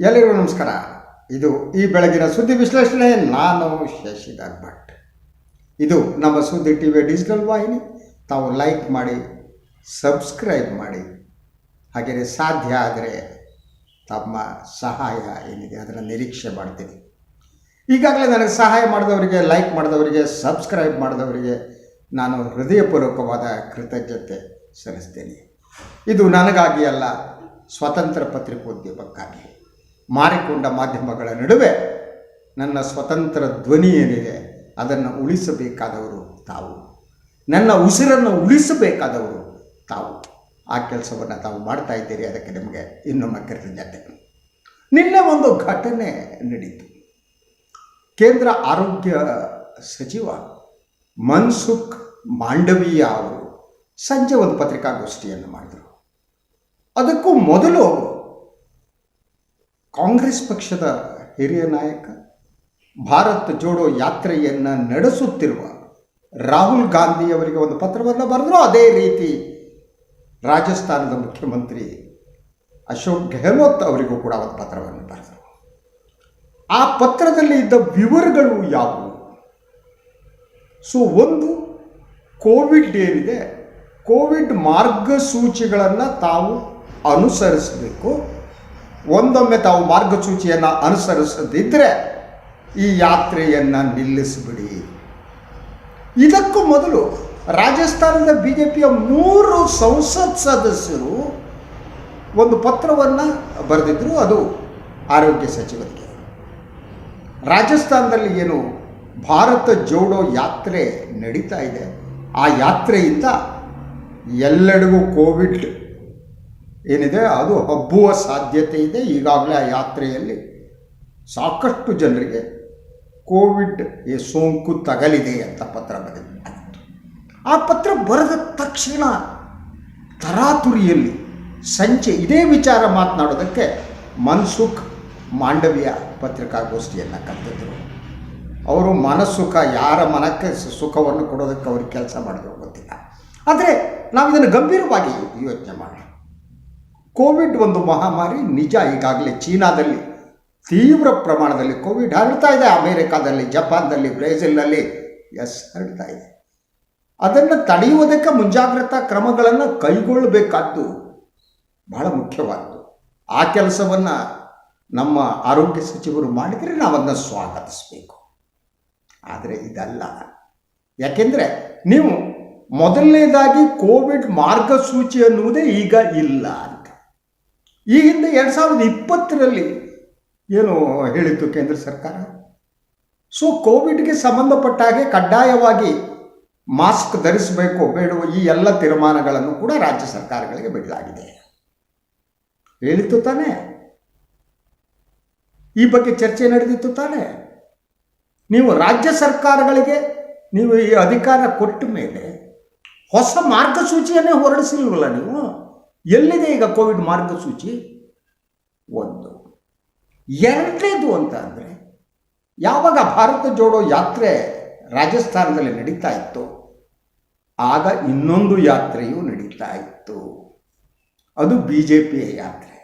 ಎಲ್ಲರಿಗೂ ನಮಸ್ಕಾರ. ಇದು ಈ ಬೆಳಗಿನ ಸುದ್ದಿ ವಿಶ್ಲೇಷಣೆ. ನಾನು ಶಶಿಧರ್ ಭಟ್. ಇದು ನಮ್ಮ ಸುದ್ದಿ ಟಿ ವಿ ಡಿಜಿಟಲ್ ವಾಹಿನಿ. ತಾವು ಲೈಕ್ ಮಾಡಿ, ಸಬ್ಸ್ಕ್ರೈಬ್ ಮಾಡಿ. ಹಾಗೆಯೇ ಸಾಧ್ಯ ಆದರೆ ತಮ್ಮ ಸಹಾಯ ಏನಿದೆ ಅದನ್ನು ನಿರೀಕ್ಷೆ ಮಾಡ್ತೀನಿ. ಈಗಾಗಲೇ ನನಗೆ ಸಹಾಯ ಮಾಡಿದವರಿಗೆ, ಲೈಕ್ ಮಾಡಿದವರಿಗೆ, ಸಬ್ಸ್ಕ್ರೈಬ್ ಮಾಡಿದವರಿಗೆ ನಾನು ಹೃದಯಪೂರ್ವಕವಾದ ಕೃತಜ್ಞತೆ ಸಲ್ಲಿಸ್ತೇನೆ. ಇದು ನನಗಾಗಿ ಅಲ್ಲ, ಸ್ವತಂತ್ರ ಪತ್ರಿಕೋದ್ಯಮಕ್ಕಾಗಿ. ಮಾರಿಕೊಂಡ ಮಾಧ್ಯಮಗಳ ನಡುವೆ ನನ್ನ ಸ್ವತಂತ್ರ ಧ್ವನಿ ಏನಿದೆ ಅದನ್ನು ಉಳಿಸಬೇಕಾದವರು ತಾವು. ನನ್ನ ಉಸಿರನ್ನು ಉಳಿಸಬೇಕಾದವರು ತಾವು. ಆ ಕೆಲಸವನ್ನು ತಾವು ಮಾಡ್ತಾ ಇದ್ದೀರಿ, ಅದಕ್ಕೆ ನಿಮಗೆ ಇನ್ನೊಮ್ಮೆ ಕೃತಜ್ಞತೆ. ನಿನ್ನೆ ಒಂದು ಘಟನೆ ನಡೀತು. ಕೇಂದ್ರ ಆರೋಗ್ಯ ಸಚಿವ ಮನ್ಸುಖ್ ಮಾಂಡವೀಯ ಅವರು ಸಂಜೆ ಒಂದು ಪತ್ರಿಕಾಗೋಷ್ಠಿಯನ್ನು ಮಾಡಿದರು. ಅದಕ್ಕೂ ಮೊದಲು ಕಾಂಗ್ರೆಸ್ ಪಕ್ಷದ ಹಿರಿಯ ನಾಯಕ ಭಾರತ್ ಜೋಡೋ ಯಾತ್ರೆಯನ್ನು ನಡೆಸುತ್ತಿರುವ ರಾಹುಲ್ ಗಾಂಧಿ ಅವರಿಗೆ ಒಂದು ಪತ್ರವನ್ನು ಬರೆದರು. ಅದೇ ರೀತಿ ರಾಜಸ್ಥಾನದ ಮುಖ್ಯಮಂತ್ರಿ ಅಶೋಕ್ ಗೆಹ್ಲೋತ್ ಅವರಿಗೂ ಕೂಡ ಒಂದು ಪತ್ರವನ್ನು ಬರೆದರು. ಆ ಪತ್ರದಲ್ಲಿ ಇದ್ದ ವಿವರಗಳು ಯಾವುವು? ಸೊ, ಒಂದು, ಕೋವಿಡ್ ಏನಿದೆ, ಕೋವಿಡ್ ಮಾರ್ಗಸೂಚಿಗಳನ್ನು ತಾವು ಅನುಸರಿಸಬೇಕು. ಒಂದೊಮ್ಮೆ ತಾವು ಮಾರ್ಗಸೂಚಿಯನ್ನು ಅನುಸರಿಸದಿದ್ದರೆ ಈ ಯಾತ್ರೆಯನ್ನು ನಿಲ್ಲಿಸಿಬಿಡಿ. ಇದಕ್ಕೂ ಮೊದಲು ರಾಜಸ್ಥಾನದ ಬಿ ಜೆ ಪಿಯ ಮೂರು ಸಂಸತ್ ಸದಸ್ಯರು ಒಂದು ಪತ್ರವನ್ನು ಬರೆದಿದ್ದರು ಅದು ಆರೋಗ್ಯ ಸಚಿವರಿಗೆ. ರಾಜಸ್ಥಾನದಲ್ಲಿ ಏನು ಭಾರತ ಜೋಡೋ ಯಾತ್ರೆ ನಡೀತಾ ಇದೆ, ಆ ಯಾತ್ರೆಯಿಂದ ಎಲ್ಲೆಡೆಗೂ ಕೋವಿಡ್ ಏನಿದೆ? ಅದು ಹಬ್ಬುವ ಸಾಧ್ಯತೆ ಇದೆ. ಈಗಾಗಲೇ ಆ ಯಾತ್ರೆಯಲ್ಲಿ ಸಾಕಷ್ಟು ಜನರಿಗೆ ಕೋವಿಡ್ ಈ ಸೋಂಕು ತಗಲಿದೆ ಅಂತ ಪತ್ರ ಬರೆದಿತ್ತು ಆ ಪತ್ರ ಬರೆದ ತಕ್ಷಣ ತರಾತುರಿಯಲ್ಲಿ ಸಂಜೆ ಇದೇ ವಿಚಾರ ಮಾತನಾಡೋದಕ್ಕೆ ಮನ್ಸುಖ್ ಮಾಂಡವ್ಯ ಪತ್ರಿಕಾಗೋಷ್ಠಿಯನ್ನು ಕರೆದಿದ್ದರು ಅವರು ಮನಸ್ಸುಖ ಯಾರ ಮನಕ್ಕೆ ಸುಖವನ್ನು ಕೊಡೋದಕ್ಕೆ ಅವ್ರಿಗೆ ಕೆಲಸ ಮಾಡಿದ್ರು ಗೊತ್ತಿಲ್ಲ. ಆದರೆ ನಾವು ಇದನ್ನು ಗಂಭೀರವಾಗಿ ಯೋಚನೆ ಮಾಡೋಣ ಕೋವಿಡ್ ಒಂದು ಮಹಾಮಾರಿ ನಿಜ ಈಗಾಗಲೇ ಚೀನಾದಲ್ಲಿ ತೀವ್ರ ಪ್ರಮಾಣದಲ್ಲಿ ಕೋವಿಡ್ ಹರಡ್ತಾ ಇದೆ. ಅಮೇರಿಕಾದಲ್ಲಿ, ಜಪಾನ್ದಲ್ಲಿ, ಬ್ರೆಜಿಲ್ನಲ್ಲಿ ಎಸ್ ಹರಡ್ತಾ ಇದೆ. ಅದನ್ನು ತಡೆಯುವುದಕ್ಕೆ ಮುಂಜಾಗ್ರತಾ ಕ್ರಮಗಳನ್ನು ಕೈಗೊಳ್ಳಬೇಕಾದ್ದು ಬಹಳ ಮುಖ್ಯವಾದ್ದು. ಆ ಕೆಲಸವನ್ನು ನಮ್ಮ ಆರೋಗ್ಯ ಸಚಿವರು ಮಾಡಿದರೆ ನಾವನ್ನ ಸ್ವಾಗತಿಸಬೇಕು. ಆದರೆ ಇದಲ್ಲ. ಯಾಕೆಂದರೆ ನೀವು ಮೊದಲನೇದಾಗಿ ಕೋವಿಡ್ ಮಾರ್ಗಸೂಚಿ ಅನ್ನುವುದೇ ಈಗ ಇಲ್ಲ. ಈ ಹಿಂದೆ ಎರಡು ಸಾವಿರದ ಇಪ್ಪತ್ತರಲ್ಲಿ ಏನು ಹೇಳಿತ್ತು ಕೇಂದ್ರ ಸರ್ಕಾರ? ಸೊ ಕೋವಿಡ್ಗೆ ಸಂಬಂಧಪಟ್ಟ ಹಾಗೆ ಕಡ್ಡಾಯವಾಗಿ ಮಾಸ್ಕ್ ಧರಿಸಬೇಕು ಬೇಡುವ ಈ ಎಲ್ಲ ತೀರ್ಮಾನಗಳನ್ನು ಕೂಡ ರಾಜ್ಯ ಸರ್ಕಾರಗಳಿಗೆ ಬಿಡಲಾಗಿದೆ. ಹೇಳಿತ್ತು ತಾನೇ. ಈ ಬಗ್ಗೆ ಚರ್ಚೆ ನಡೆದಿತ್ತು ತಾನೇ. ನೀವು ರಾಜ್ಯ ಸರ್ಕಾರಗಳಿಗೆ ನೀವು ಈ ಅಧಿಕಾರ ಕೊಟ್ಟ ಮೇಲೆ ಹೊಸ ಮಾರ್ಗಸೂಚಿಯನ್ನೇ ಹೊರಡಿಸಿಲ್ವಲ್ಲ ನೀವು? ಎಲ್ಲಿದೆ ಈಗ ಕೋವಿಡ್ ಮಾರ್ಗಸೂಚಿ? ಒಂದು. ಎರಡನೇದು ಅಂತ ಅಂದರೆ, ಯಾವಾಗ ಭಾರತ ಜೋಡೋ ಯಾತ್ರೆ ರಾಜಸ್ಥಾನದಲ್ಲಿ ನಡೀತಾ ಇತ್ತು, ಆಗ ಇನ್ನೊಂದು ಯಾತ್ರೆಯೂ ನಡೀತಾ ಇತ್ತು. ಅದು ಬಿ ಜೆ ಪಿಯ ಯಾತ್ರೆ.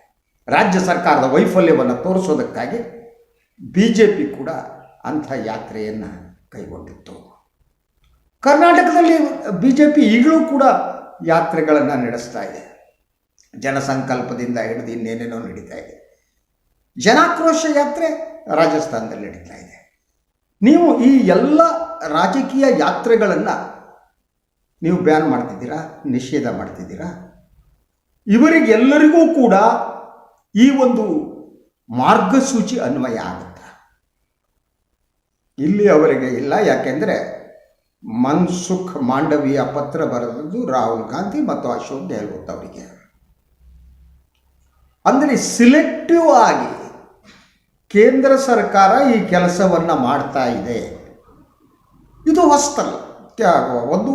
ರಾಜ್ಯ ಸರ್ಕಾರದ ವೈಫಲ್ಯವನ್ನು ತೋರಿಸೋದಕ್ಕಾಗಿ ಬಿ ಜೆ ಪಿ ಕೂಡ ಅಂಥ ಯಾತ್ರೆಯನ್ನು ಕೈಗೊಂಡಿತ್ತು. ಕರ್ನಾಟಕದಲ್ಲಿ ಬಿ ಜೆ ಪಿ ಈಗಲೂ ಕೂಡ ಯಾತ್ರೆಗಳನ್ನು ನಡೆಸ್ತಾ ಇದೆ. ಜನಸಂಕಲ್ಪದಿಂದ ಹಿಡಿದು ಇನ್ನೇನೇನೋ ನಡೀತಾ ಇದೆ. ಜನಾಕ್ರೋಶ ಯಾತ್ರೆ ರಾಜಸ್ಥಾನದಲ್ಲಿ ನಡೀತಾ ಇದೆ. ನೀವು ಈ ಎಲ್ಲ ರಾಜಕೀಯ ಯಾತ್ರೆಗಳನ್ನು ನೀವು ಬ್ಯಾನ್ ಮಾಡ್ತಿದ್ದೀರಾ? ನಿಷೇಧ ಮಾಡ್ತಿದ್ದೀರಾ? ಇವರಿಗೆಲ್ಲರಿಗೂ ಕೂಡ ಈ ಒಂದು ಮಾರ್ಗಸೂಚಿ ಅನ್ವಯ ಆಗುತ್ತಾ? ಇಲ್ಲಿ ಅವರಿಗೆ ಇಲ್ಲ. ಯಾಕೆಂದರೆ ಮನ್ಸುಖ್ ಮಾಂಡವಿಯ ಪತ್ರ ಬರೆದದ್ದು ರಾಹುಲ್ ಗಾಂಧಿ ಮತ್ತು ಅಶೋಕ್ ಗೆಹ್ಲೋಟ್ ಅವರಿಗೆ. ಅಂದರೆ ಸಿಲೆಕ್ಟಿವ್ ಆಗಿ ಕೇಂದ್ರ ಸರ್ಕಾರ ಈ ಕೆಲಸವನ್ನು ಮಾಡ್ತಾ ಇದೆ. ಇದು ಹೊಸ್ತಲ್ಲ. ಒಂದು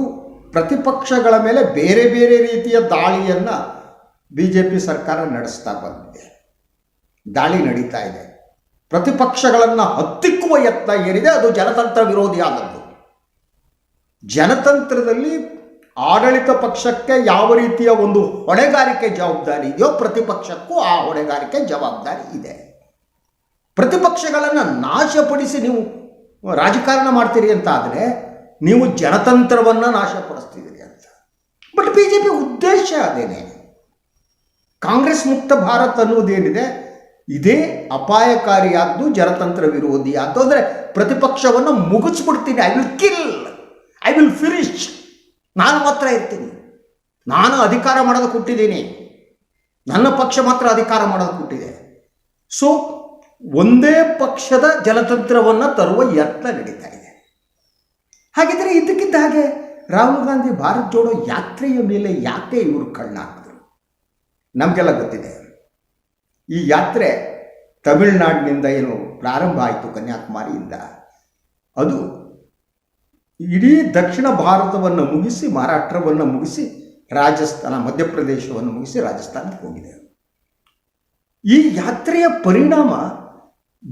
ಪ್ರತಿಪಕ್ಷಗಳ ಮೇಲೆ ಬೇರೆ ಬೇರೆ ರೀತಿಯ ದಾಳಿಯನ್ನು ಬಿ ಜೆ ಪಿ ಸರ್ಕಾರ ನಡೆಸ್ತಾ ಬಂದಿದೆ. ದಾಳಿ ನಡೀತಾ ಇದೆ. ಪ್ರತಿಪಕ್ಷಗಳನ್ನು ಹತ್ತಿಕ್ಕುವ ಯತ್ನ ಏನಿದೆ? ಅದು ಜನತಂತ್ರ ವಿರೋಧಿ ಆದದ್ದು. ಜನತಂತ್ರದಲ್ಲಿ ಆಡಳಿತ ಪಕ್ಷಕ್ಕೆ ಯಾವ ರೀತಿಯ ಒಂದು ಹೊಣೆಗಾರಿಕೆ ಜವಾಬ್ದಾರಿ ಇದೆಯೋ ಪ್ರತಿಪಕ್ಷಕ್ಕೂ ಆ ಹೊಣೆಗಾರಿಕೆ ಜವಾಬ್ದಾರಿ ಇದೆ. ಪ್ರತಿಪಕ್ಷಗಳನ್ನು ನಾಶಪಡಿಸಿ ನೀವು ರಾಜಕಾರಣ ಮಾಡ್ತೀರಿ ಅಂತ ಆದರೆ ನೀವು ಜನತಂತ್ರವನ್ನು ನಾಶಪಡಿಸ್ತಿದ್ದೀರಿ ಅಂತ. ಬಟ್ ಬಿ ಜೆ ಪಿ ಉದ್ದೇಶ ಅದೇನೆ. ಕಾಂಗ್ರೆಸ್ ಮುಕ್ತ ಭಾರತ್ ಅನ್ನೋದೇನಿದೆ ಇದೇ ಅಪಾಯಕಾರಿಯಾದ್ದು ಜನತಂತ್ರ ವಿರೋಧಿ ಅಂದರೆ ಪ್ರತಿಪಕ್ಷವನ್ನು ಮುಗಿಸ್ಬಿಡ್ತೀನಿ. I will kill I will finish ನಾನು ಮಾತ್ರ ಇರ್ತೀನಿ. ನಾನು ಅಧಿಕಾರ ಮಾಡೋದು ಕೊಟ್ಟಿದ್ದೀನಿ. ನನ್ನ ಪಕ್ಷ ಮಾತ್ರ ಅಧಿಕಾರ ಮಾಡೋದು ಕೊಟ್ಟಿದೆ. ಸೊ ಒಂದೇ ಪಕ್ಷದ ಜಲತಂತ್ರವನ್ನು ತರುವ ಯತ್ನ ನಡೀತಾ ಇದೆ. ಹಾಗಿದ್ರೆ ಇದ್ದಕ್ಕಿದ್ದ ಹಾಗೆ ರಾಹುಲ್ ಗಾಂಧಿ ಭಾರತ್ ಜೋಡೋ ಯಾತ್ರೆಯ ಮೇಲೆ ಯಾಕೆ ಇವರು ಕಣ್ಣಾಕಿದ್ರು? ನಮಗೆಲ್ಲ ಗೊತ್ತಿದೆ. ಈ ಯಾತ್ರೆ ತಮಿಳುನಾಡಿನಿಂದ ಏನು ಪ್ರಾರಂಭ ಆಯಿತು ಕನ್ಯಾಕುಮಾರಿಯಿಂದ. ಅದು ಇಡೀ ದಕ್ಷಿಣ ಭಾರತವನ್ನು ಮುಗಿಸಿ, ಮಹಾರಾಷ್ಟ್ರವನ್ನು ಮುಗಿಸಿ, ರಾಜಸ್ಥಾನ, ಮಧ್ಯಪ್ರದೇಶವನ್ನು ಮುಗಿಸಿ ರಾಜಸ್ಥಾನಕ್ಕೆ ಹೋಗಿದೆ. ಈ ಯಾತ್ರೆಯ ಪರಿಣಾಮ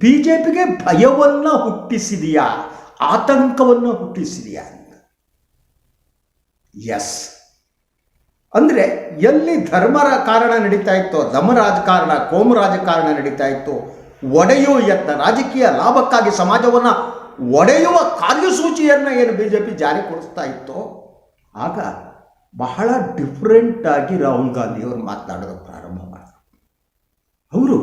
ಬಿ ಜೆ ಪಿಗೆ ಭಯವನ್ನು ಹುಟ್ಟಿಸಿದೆಯಾ? ಆತಂಕವನ್ನು ಹುಟ್ಟಿಸಿದೆಯಾ ಎಸ್ ಅಂದರೆ ಎಲ್ಲಿ ಧರ್ಮರ ಕಾರಣ ನಡೀತಾ ಇತ್ತೋ, ದಮ ರಾಜಕಾರಣ, ಕೋಮು ರಾಜಕಾರಣ ನಡೀತಾ ಇತ್ತು, ಒಡೆಯೋ ಯತ್ನ, ರಾಜಕೀಯ ಲಾಭಕ್ಕಾಗಿ ಸಮಾಜವನ್ನು ಒಡೆಯುವ ಕಾರ್ಯಸೂಚಿಯನ್ನು ಏನು ಬಿ ಜೆ ಪಿ ಜಾರಿಗೊಳಿಸ್ತಾ ಇತ್ತೋ, ಆಗ ಬಹಳ ಡಿಫ್ರೆಂಟಾಗಿ ರಾಹುಲ್ ಗಾಂಧಿಯವರು ಮಾತನಾಡೋದು ಪ್ರಾರಂಭ ಮಾಡಿದರು. ಅವರು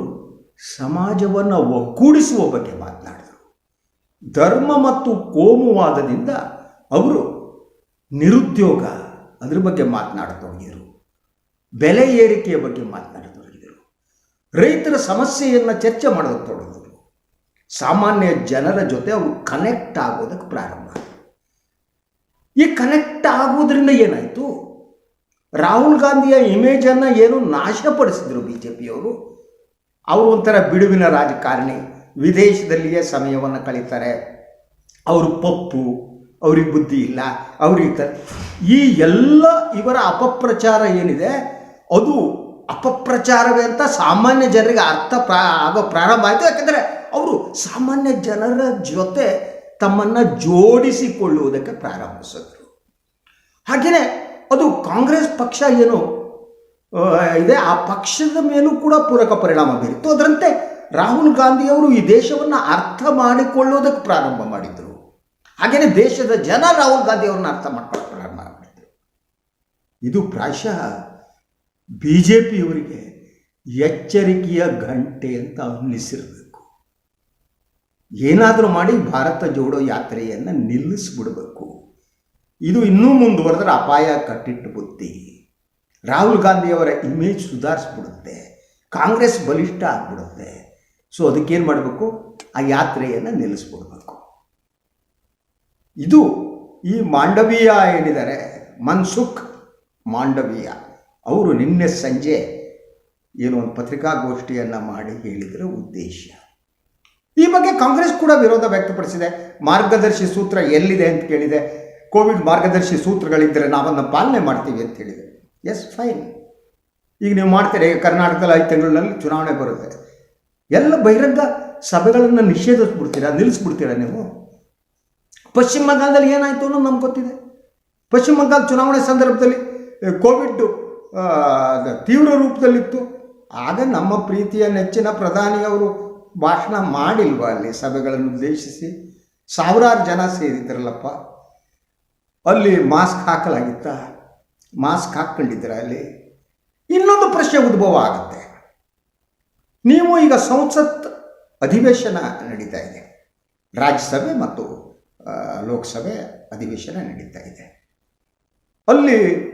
ಸಮಾಜವನ್ನು ಒಗ್ಗೂಡಿಸುವ ಬಗ್ಗೆ ಮಾತನಾಡಿದರು. ಧರ್ಮ ಮತ್ತು ಕೋಮುವಾದದಿಂದ ಅವರು ನಿರುದ್ಯೋಗ ಅದ್ರ ಬಗ್ಗೆ ಮಾತನಾಡತೊಡಗಿದರು ಬೆಲೆ ಏರಿಕೆಯ ಬಗ್ಗೆ ಮಾತನಾಡತೊಡಗಿದರು ರೈತರ ಸಮಸ್ಯೆಯನ್ನು ಚರ್ಚೆ ಮಾಡೋದಕ್ಕೆ ಸಾಮಾನ್ಯ ಜನರ ಜೊತೆ ಅವರು ಕನೆಕ್ಟ್ ಆಗೋದಕ್ಕೆ ಪ್ರಾರಂಭ. ಈ ಕನೆಕ್ಟ್ ಆಗೋದ್ರಿಂದ ಏನಾಯಿತು? ರಾಹುಲ್ ಗಾಂಧಿಯ ಇಮೇಜನ್ನು ಏನು ನಾಶಪಡಿಸಿದ್ರು ಬಿ ಜೆ ಪಿಯವರು ಅವರು ಒಂಥರ ಬಿಡುವಿನ ರಾಜಕಾರಣಿ, ವಿದೇಶದಲ್ಲಿಯೇ ಸಮಯವನ್ನು ಕಳೀತಾರೆ. ಅವರು ಪಪ್ಪು, ಅವ್ರಿಗೆ ಬುದ್ಧಿ ಇಲ್ಲ ಅವ್ರಿಗೆ ಈ ಎಲ್ಲ ಇವರ ಅಪಪ್ರಚಾರ ಏನಿದೆ, ಅದು ಅಪಪ್ರಚಾರವೇ ಅಂತ ಸಾಮಾನ್ಯ ಜನರಿಗೆ ಅರ್ಥ ಪ್ರಾ, ಆಗೋ ಪ್ರಾರಂಭ ಆಯಿತು. ಯಾಕಂದರೆ ಸಾಮಾನ್ಯ ಜನರ ಜೊತೆ ತಮ್ಮನ್ನು ಜೋಡಿಸಿಕೊಳ್ಳುವುದಕ್ಕೆ ಪ್ರಾರಂಭಿಸಿದ್ರು. ಹಾಗೆಯೇ ಅದು ಕಾಂಗ್ರೆಸ್ ಪಕ್ಷ ಏನು ಇದೆ, ಆ ಪಕ್ಷದ ಮೇಲೂ ಕೂಡ ಪೂರಕ ಪರಿಣಾಮ ಬೀರಿತ್ತು. ಅದರಂತೆ ರಾಹುಲ್ ಗಾಂಧಿಯವರು ಈ ದೇಶವನ್ನು ಅರ್ಥ ಮಾಡಿಕೊಳ್ಳೋದಕ್ಕೆ ಪ್ರಾರಂಭ ಮಾಡಿದರು. ಹಾಗೆಯೇ ದೇಶದ ಜನ ರಾಹುಲ್ ಗಾಂಧಿಯವ್ರನ್ನ ಅರ್ಥ ಮಾಡ್ಕೊಳ್ಳೋಕೆ ಪ್ರಾರಂಭ ಮಾಡಿದರು. ಇದು ಪ್ರಾಯಶಃ ಬಿ ಜೆ ಪಿಯವರಿಗೆ ಎಚ್ಚರಿಕೆಯ ಗಂಟೆ ಅಂತ ಅನ್ನಿಸಿರಬೇಕು ಏನಾದರೂ ಮಾಡಿ ಭಾರತ ಜೋಡೋ ಯಾತ್ರೆಯನ್ನು ನಿಲ್ಲಿಸ್ಬಿಡಬೇಕು. ಇದು ಇನ್ನೂ ಮುಂದುವರೆದ್ರೆ ಅಪಾಯ ಕಟ್ಟಿಟ್ಟು ಬುದ್ಧಿ ರಾಹುಲ್ ಗಾಂಧಿಯವರ ಇಮೇಜ್ ಸುಧಾರಿಸ್ಬಿಡುತ್ತೆ. ಕಾಂಗ್ರೆಸ್ ಬಲಿಷ್ಠ ಆಗ್ಬಿಡುತ್ತೆ. ಸೊ ಅದಕ್ಕೇನು ಮಾಡಬೇಕು? ಆ ಯಾತ್ರೆಯನ್ನು ನಿಲ್ಲಿಸ್ಬಿಡ್ಬೇಕು. ಇದು ಈ ಮಾಂಡವೀಯ ಏನಿದ್ದಾರೆ? ಮನ್ಸುಖ್ ಮಾಂಡವೀಯ. ಅವರು ನಿನ್ನೆ ಸಂಜೆ ಏನು ಒಂದು ಪತ್ರಿಕಾಗೋಷ್ಠಿಯನ್ನು ಮಾಡಿ ಹೇಳಿದರ ಉದ್ದೇಶ. ಈ ಬಗ್ಗೆ ಕಾಂಗ್ರೆಸ್ ಕೂಡ ವಿರೋಧ ವ್ಯಕ್ತಪಡಿಸಿದೆ. ಮಾರ್ಗದರ್ಶಿ ಸೂತ್ರ ಎಲ್ಲಿದೆ ಅಂತ ಕೇಳಿದೆ. ಕೋವಿಡ್ ಮಾರ್ಗದರ್ಶಿ ಸೂತ್ರಗಳಿದ್ದರೆ ನಾವನ್ನು ಪಾಲನೆ ಮಾಡ್ತೀವಿ ಅಂತ ಹೇಳಿದೆ. ಎಸ್ ಫೈನ್ ಈಗ ನೀವು ಮಾಡ್ತೀರಿ, ಕರ್ನಾಟಕದಲ್ಲಿ ಐದು ತಿಂಗಳಲ್ಲಿ ಚುನಾವಣೆ ಬರುತ್ತೆ. ಎಲ್ಲ ಬಹಿರಂಗ ಸಭೆಗಳನ್ನು ನಿಷೇಧಿಸ್ಬಿಡ್ತೀರಾ, ನಿಲ್ಲಿಸ್ಬಿಡ್ತೀರಾ ನೀವು? ಪಶ್ಚಿಮ ಬಂಗಾಳದಲ್ಲಿ ಏನಾಯಿತು ಅನ್ನೋದು ನಮ್ಗೆ ಗೊತ್ತಿದೆ. ಪಶ್ಚಿಮ ಬಂಗಾಳ ಚುನಾವಣೆ ಸಂದರ್ಭದಲ್ಲಿ ಕೋವಿಡ್ ತೀವ್ರ ರೂಪದಲ್ಲಿತ್ತು. ಆಗ ನಮ್ಮ ಪ್ರೀತಿಯ ನೆಚ್ಚಿನ ಪ್ರಧಾನಿಯವರು ಭಾಷಣ ಮಾಡಿಲ್ವ ಅಲ್ಲಿ ಸಭೆಗಳನ್ನು ಉದ್ದೇಶಿಸಿ? ಸಾವಿರಾರು ಜನ ಸೇರಿದ್ರಲ್ಲಪ್ಪ. ಅಲ್ಲಿ ಮಾಸ್ಕ್ ಹಾಕಲಾಗಿತ್ತ? ಮಾಸ್ಕ್ ಹಾಕ್ಕೊಂಡಿದ್ದೀರ ಅಲ್ಲಿ? ಇನ್ನೊಂದು ಪ್ರಶ್ನೆ ಉದ್ಭವ ಆಗುತ್ತೆ. ನೀವು ಈಗ ಸಂಸತ್ ಅಧಿವೇಶನ ನಡೀತಾ ಇದೆ. ರಾಜ್ಯಸಭೆ ಮತ್ತು ಲೋಕಸಭೆ ಅಧಿವೇಶನ ನಡೀತಾ ಇದೆ. ಅಲ್ಲಿ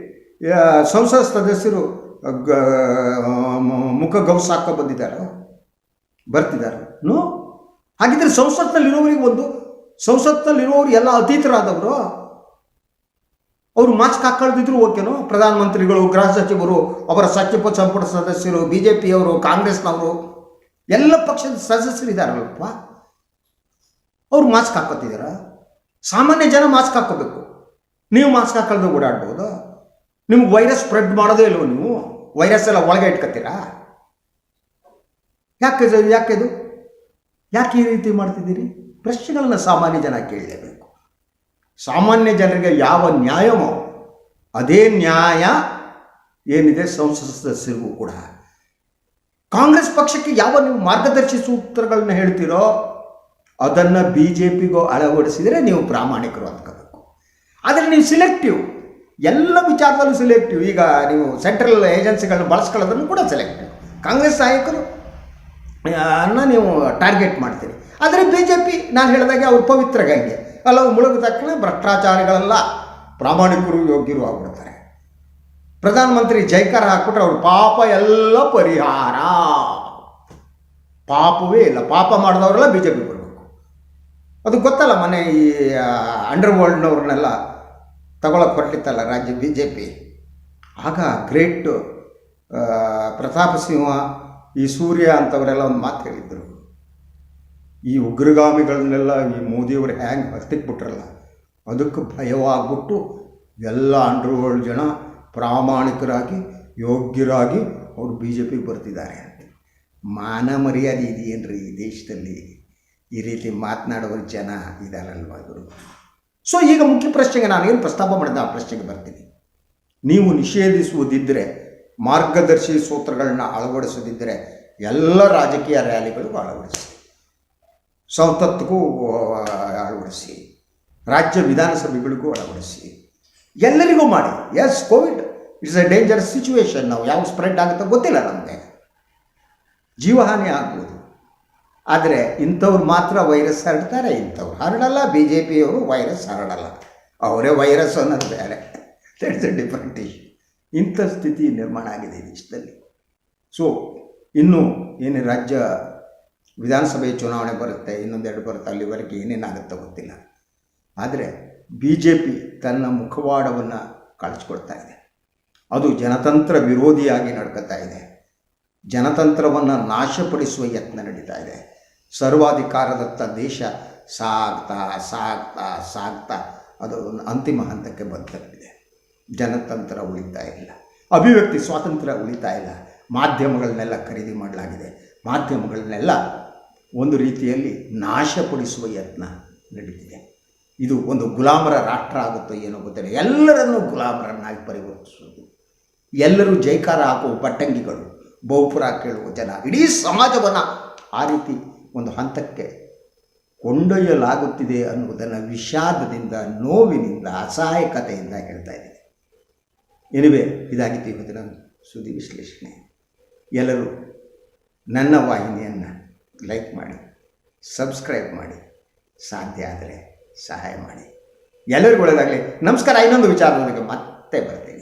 ಸಂಸತ್ ಸದಸ್ಯರು ಗ- ಹಾಕೋ ಮುಖ ಗೌಸಾಕ ಬಂದಿದ್ದಾರೋ? ಬರ್ತಿದ್ದಾರೆ. ನೋ? ಹಾಗಿದ್ರೆ ಸಂಸತ್ನಲ್ಲಿರೋರಿಗೆ ಒಂದು ಸಂಸತ್ನಲ್ಲಿರೋರು ಎಲ್ಲ ಅತೀತರಾದವರು, ಅವರು ಮಾಸ್ಕ್ ಹಾಕೊಳ್ದಿದ್ರು ಓಕೆನೋ? ಪ್ರಧಾನಮಂತ್ರಿಗಳು, ಗೃಹ ಸಚಿವರು, ಅವರ ಸಚಿವ ಸಂಪುಟ ಸದಸ್ಯರು ಬಿ ಜೆ ಪಿಯವರು ಕಾಂಗ್ರೆಸ್ನವರು, ಎಲ್ಲ ಪಕ್ಷದ ಸದಸ್ಯರು ಇದ್ದಾರಲ್ಲಪ್ಪ. ಅವ್ರು ಮಾಸ್ಕ್ ಹಾಕೋತಿದ್ದಾರ ಸಾಮಾನ್ಯ ಜನ ಮಾಸ್ಕ್ ಹಾಕೋಬೇಕು ನೀವು ಮಾಸ್ಕ್ ಹಾಕೊಳ್ದೆ ಓಡಾಡ್ಬೋದು? ನಿಮ್ಗೆ ವೈರಸ್ ಸ್ಪ್ರೆಡ್ ಮಾಡೋದೇ ಇಲ್ವೋ ನೀವು? ವೈರಸ್ ಎಲ್ಲ ಒಳಗೆ ಇಟ್ಕೊತೀರಾ ಯಾಕೆ ಇದು- ಯಾಕೆ ಈ ರೀತಿ ಮಾಡ್ತಿದ್ದೀರಿ? ಪ್ರಶ್ನೆಗಳನ್ನು ಸಾಮಾನ್ಯ ಜನ ಕೇಳಲೇಬೇಕು. ಸಾಮಾನ್ಯ ಜನರಿಗೆ ಯಾವ ನ್ಯಾಯವೋ ಅದೇ ನ್ಯಾಯ ಏನಿದೆ ಸಂಸದ ಸದಸ್ಯರಿಗೂ ಕೂಡ. ಕಾಂಗ್ರೆಸ್ ಪಕ್ಷಕ್ಕೆ ಯಾವ ನೀವು ಮಾರ್ಗದರ್ಶಿ ಸೂತ್ರಗಳನ್ನ ಹೇಳ್ತೀರೋ, ಅದನ್ನು ಬಿ ಜೆ ಪಿಗೂ ಅಳವಡಿಸಿದರೆ ನೀವು ಪ್ರಾಮಾಣಿಕರು ಅಂದ್ಕೋಬೇಕು. ಆದರೆ ನೀವು ಸಿಲೆಕ್ಟಿವ್ ಎಲ್ಲ ವಿಚಾರದಲ್ಲೂ ಸಿಲೆಕ್ಟಿವ್ ಈಗ ನೀವು ಸೆಂಟ್ರಲ್ ಏಜೆನ್ಸಿಗಳನ್ನ ಬಳಸ್ಕೊಳ್ಳೋದನ್ನು ಕೂಡ ಸೆಲೆಕ್ಟಿವ್ ಕಾಂಗ್ರೆಸ್ ನಾಯಕರು ಅನ್ನ ನೀವು ಟಾರ್ಗೆಟ್ ಮಾಡ್ತೀರಿ. ಆದರೆ ಬಿ ಜೆ ಪಿ ನಾನು ಹೇಳಿದಾಗೆ ಅವ್ರು ಪವಿತ್ರ ಗಂಗೆ. ಅಲ್ಲವು ಮುಳುಗಿದ ತಕ್ಷಣ ಭ್ರಷ್ಟಾಚಾರಿಗಳೆಲ್ಲ ಪ್ರಾಮಾಣಿಕರು ಯೋಗ್ಯರು ಆಗ್ಬಿಡ್ತಾರೆ. ಪ್ರಧಾನಮಂತ್ರಿ ಜೈಕಾರ ಹಾಕ್ಬಿಟ್ರೆ ಅವ್ರ ಪಾಪ ಎಲ್ಲ ಪರಿಹಾರ. ಪಾಪವೇ ಇಲ್ಲ. ಪಾಪ ಮಾಡಿದವರೆಲ್ಲ ಬಿ ಜೆ ಪಿ ಬರಬೇಕು. ಅದು ಗೊತ್ತಲ್ಲ ಮನೆ ಈ ಅಂಡರ್ ವರ್ಲ್ಡ್ನವ್ರನ್ನೆಲ್ಲ ತಗೊಳಕ್ಕೆ ಹೊರಟಿತ್ತಲ್ಲ ರಾಜ್ಯ ಬಿ ಜೆ ಪಿ ಆಗ ಗ್ರೇಟ್ ಪ್ರತಾಪ ಸಿಂಹ ಈ ಸೂರ್ಯ ಅಂಥವರೆಲ್ಲ ಒಂದು ಮಾತು ಹೇಳಿದ್ರು. ಈ ಉಗ್ರಗಾಮಿಗಳನ್ನೆಲ್ಲ ಈ ಮೋದಿಯವರು ಹ್ಯಾಂಗೆ ಹತ್ತಿಕ್ಬಿಟ್ರಲ್ಲ? ಅದಕ್ಕೆ ಭಯವಾಗ್ಬಿಟ್ಟು ಎಲ್ಲ ಅಂಡರ್ ವರ್ಲ್ಡ್ ಜನ ಪ್ರಾಮಾಣಿಕರಾಗಿ, ಯೋಗ್ಯರಾಗಿ ಅವರು ಬಿ ಜೆ ಪಿಗೆ ಬರ್ತಿದ್ದಾರೆ ಅಂತ. ಮಾನ ಮರ್ಯಾದೆ ಇದೆಯೇನ್ರಿ ಈ ದೇಶದಲ್ಲಿ? ಈ ರೀತಿ ಮಾತನಾಡುವ ಜನ ಇದಾರಲ್ವ ಇವರು? ಸೊ ಈಗ ಮುಖ್ಯ ಪ್ರಶ್ನೆಗೆ ನಾನು ಏನು ಪ್ರಸ್ತಾಪ ಮಾಡಿದೆ ಆ ಪ್ರಶ್ನೆಗೆ ಬರ್ತೀನಿ. ನೀವು ನಿಷೇಧಿಸುವುದಿದ್ದರೆ ಮಾರ್ಗದರ್ಶಿ ಸೂತ್ರಗಳನ್ನ ಅಳವಡಿಸದಿದ್ದರೆ ಎಲ್ಲ ರಾಜಕೀಯ ರ್ಯಾಲಿಗಳಿಗೂ ಅಳವಡಿಸಿ. ಸಂಸತ್ಗೂ ಅಳವಡಿಸಿ. ರಾಜ್ಯ ವಿಧಾನಸಭೆಗಳಿಗೂ ಅಳವಡಿಸಿ. ಎಲ್ಲರಿಗೂ ಮಾಡಿ. Yes covid it's a dangerous situation ನಾವು ಯಾವ ಸ್ಪ್ರೆಡ್ ಆಗುತ್ತೋ ಗೊತ್ತಿಲ್ಲ ನಮಗೆ. ಜೀವಹಾನಿ ಆಗ್ಬೋದು. ಆದರೆ ಇಂಥವ್ರು ಮಾತ್ರ ವೈರಸ್ ಹರಡ್ತಾರೆ, ಇಂಥವ್ರು ಹರಡಲ್ಲ. ಬಿ ಜೆ ಪಿಯವರು ವೈರಸ್ ಹರಡಲ್ಲ. ಅವರೇ ವೈರಸ್ ಅನ್ನೋದು ಬೇರೆ. ದಟ್ಸ್ ಅ ಡಿಫ್ರೆಂಟ್ ಇಶ್ಯೂ ಇಂಥ ಸ್ಥಿತಿ ನಿರ್ಮಾಣ ಆಗಿದೆ ದೇಶದಲ್ಲಿ. ಸೊ ಇನ್ನು ಏನು ರಾಜ್ಯ, ವಿಧಾನಸಭೆ ಚುನಾವಣೆ ಬರುತ್ತೆ, ಇನ್ನೊಂದೆರಡು ಬರುತ್ತೆ, ಅಲ್ಲಿವರೆಗೆ ಏನೇನಾಗುತ್ತೋ ಗೊತ್ತಿಲ್ಲ. ಆದರೆ ಬಿ ಜೆ ಪಿ ತನ್ನ ಮುಖವಾಡವನ್ನು ಕಳಿಸ್ಕೊಳ್ತಾ ಇದೆ. ಅದು ಜನತಂತ್ರ ವಿರೋಧಿಯಾಗಿ ನಡ್ಕೋತಾ ಇದೆ. ಜನತಂತ್ರವನ್ನು ನಾಶಪಡಿಸುವ ಯತ್ನ ನಡೀತಾ ಇದೆ. ಸರ್ವಾಧಿಕಾರದತ್ತ ದೇಶ ಸಾಗ್ತಾ ಸಾಗ್ತಾ ಸಾಗ್ತಾ, ಅದು ಅಂತಿಮ ಹಂತಕ್ಕೆ ಬಂದಿದೆ ಜನತಂತ್ರ ಉಳಿತಾ ಇಲ್ಲ. ಅಭಿವ್ಯಕ್ತಿ ಸ್ವಾತಂತ್ರ್ಯ ಉಳಿತಾ ಇಲ್ಲ. ಮಾಧ್ಯಮಗಳನ್ನೆಲ್ಲ ಖರೀದಿ ಮಾಡಲಾಗಿದೆ. ಮಾಧ್ಯಮಗಳನ್ನೆಲ್ಲ ಒಂದು ರೀತಿಯಲ್ಲಿ ನಾಶಪಡಿಸುವ ಯತ್ನ ನಡೀತಿದೆ. ಇದು ಒಂದು ಗುಲಾಮರ ರಾಷ್ಟ್ರ ಆಗುತ್ತೋ ಏನೋ ಗೊತ್ತಿಲ್ಲ. ಎಲ್ಲರನ್ನೂ ಗುಲಾಮರನ್ನಾಗಿ ಪರಿವರ್ತಿಸುವುದು. ಎಲ್ಲರೂ ಜೈಕಾರ ಹಾಕುವ ಪಟ್ಟಂಗಿಗಳು, ಬಹುಪುರ ಕೇಳುವ ಜನ, ಇಡೀ ಸಮಾಜವನ್ನು ಆ ರೀತಿ ಒಂದು ಹಂತಕ್ಕೆ ಕೊಂಡೊಯ್ಯಲಾಗುತ್ತಿದೆ ಅನ್ನುವುದನ್ನು ವಿಷಾದದಿಂದ, ನೋವಿನಿಂದ, ಅಸಹಾಯಕತೆಯಿಂದ ಹೇಳ್ತಾ ಇದ್ದೀನಿ. ಎನಿವೆ ಇದಾಗಿತ್ತು ಇವತ್ತಿನ ಸುದ್ದಿ ವಿಶ್ಲೇಷಣೆ. ಎಲ್ಲರೂ ನನ್ನ ವಾಹಿನಿಯನ್ನು ಲೈಕ್ ಮಾಡಿ ಸಬ್ಸ್ಕ್ರೈಬ್ ಮಾಡಿ, ಸಾಧ್ಯ ಆದರೆ ಸಹಾಯ ಮಾಡಿ. ಎಲ್ಲರಿಗೂ ಒಳ್ಳೆಯದಾಗಲಿ ನಮಸ್ಕಾರ, ಇನ್ನೊಂದು ವಿಚಾರದೊಂದಿಗೆ ಮತ್ತೆ ಬರ್ತೀನಿ.